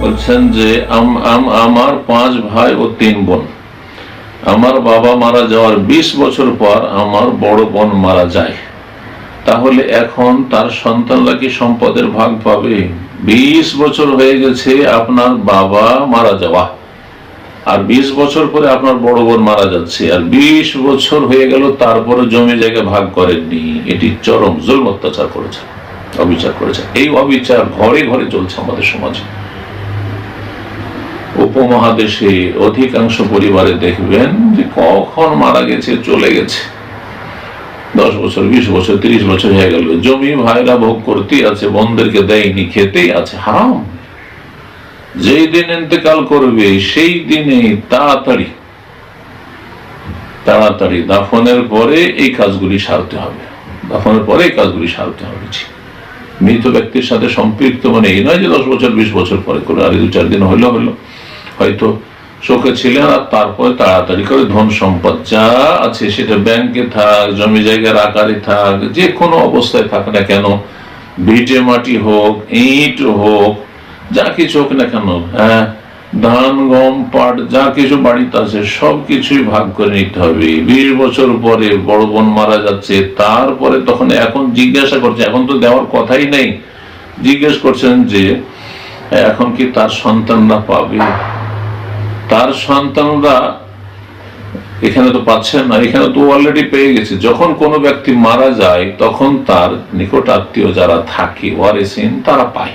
বলছেন যে, আম- আম- আমার পাঁচ ভাই ও তিন বোন। আমার বাবা মারা যাওয়ার বিশ বছর পর আমার বড় বোন মারা যায়। তাহলে এখন তার সন্তানরা কি সম্পদের ভাগ পাবে? বিশ বছর হয়ে গেছে আপনার বাবা মারা যাওয়া। আর বিশ বছর পরে আপনার বড় বোন মারা যাচ্ছে। আর বিশ বছর হয়ে গেল তারপরে জমি জায়গা ভাগ করেননি। এটি চরম জুল অত্যাচার করেছে, অবিচার করেছে। এই অবিচার ঘরে ঘরে চলছে আমাদের সমাজে। উপমহাদেশে অধিকাংশ পরিবারে দেখবেন যে কখন মারা গেছে, চলে গেছে। দশ বছর, বিশ বছর, তিরিশ বছর হয়ে গেল। জমি ভাইরা ভোগ করতেই আছে বন্ধেরকে দেয়নি, খেতেই আছে, হারাম। যেই দিন ইন্তেকাল করবে, সেই দিনে তাড়াতাড়ি তাড়াতাড়ি দাফনের পরে এই কাজগুলি সারতে হবে। দাফনের পরে এই কাজগুলি সারতে হবে মৃত ব্যক্তির সাথে সম্পৃক্ত মানে এই নয় যে দশ বছর, বিশ বছর পরে করে, আর দু চার দিন হইল হইল হয়তো শোকে ছিলেন আর তারপরে তাড়াতাড়ি করে ধন সম্পদ যা আছে সেটা ব্যাংকে থাক, জমি জায়গার আকারে থাক, যে কোনো অবস্থায় থাক না কেন, ভিটে মাটি হোক, ইট হোক, যা কিছু হোক না কেন হ্যাঁ ধান, গম, পাট, যা কিছু বাড়িতে আছে, সব কিছুই ভাগ করে নিতে হবে। বিশ বছর পরে বড় বোন মারা যাচ্ছে, তারপরে তখন এখন জিজ্ঞাসা করছে, এখন তো দেওয়ার কথাই নেই। জিজ্ঞেস করছেন যে, এখন কি তার সন্তানরা পাবে? তার সন্তানরা এখানে তো পাচ্ছেন না, এখানে তো অলরেডি পেয়ে গেছে। যখন কোনো ব্যক্তি মারা যায়, তখন তার নিকট আত্মীয় যারা থাকে, ওয়ারেসিন, তারা পায়।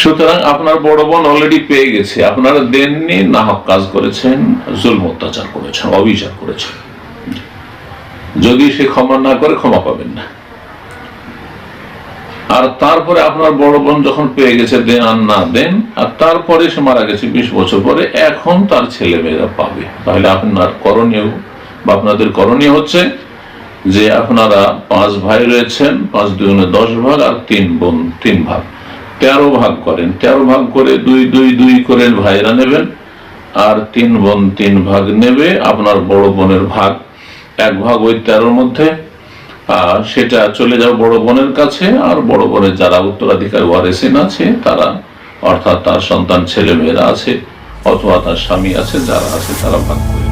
সুতরাং আপনার বড় বোন অলরেডি পেয়ে গেছে। আপনারা দেননি না হক কাজ করেছেন, জুলম অত্যাচার করেছেন অবিচার করেছেন। যদি সে ক্ষমা না করে, ক্ষমা পাবেন না। আর তারপরে আপনার বড় বোন যখন পেয়ে গেছে দেন আর না দেন, আর তারপরে সে মারা গেছে বিশ বছর পরে, এখন তার ছেলে মেয়েরা পাবে। তাহলে আপনার করণীয়, বা আপনাদের করণীয় হচ্ছে যে আপনারা পাঁচ ভাই রয়েছেন, পাঁচ দুজনে দশ ভাগ আর তিন বোন, তিন ভাগ। তেরো ভাগ করেন। তেরো ভাগ করে দুই দুই দুই করে ভাইরা নেবেন, আর তিন বোন, তিন ভাগ নেবে আপনার বড় বোনের ভাগ। এক ভাগ ওই তেরোর মধ্যে সেটা চলে যাবে বড় বোনের কাছে, আর বড় বোনের যারা উত্তরাধিকার ওয়ারেসিন আছে, তারা অর্থাৎ তার সন্তান ছেলে মেয়েরা আছে, অথবা তার স্বামী আছে, যারা আছে, তারা ভাগ করে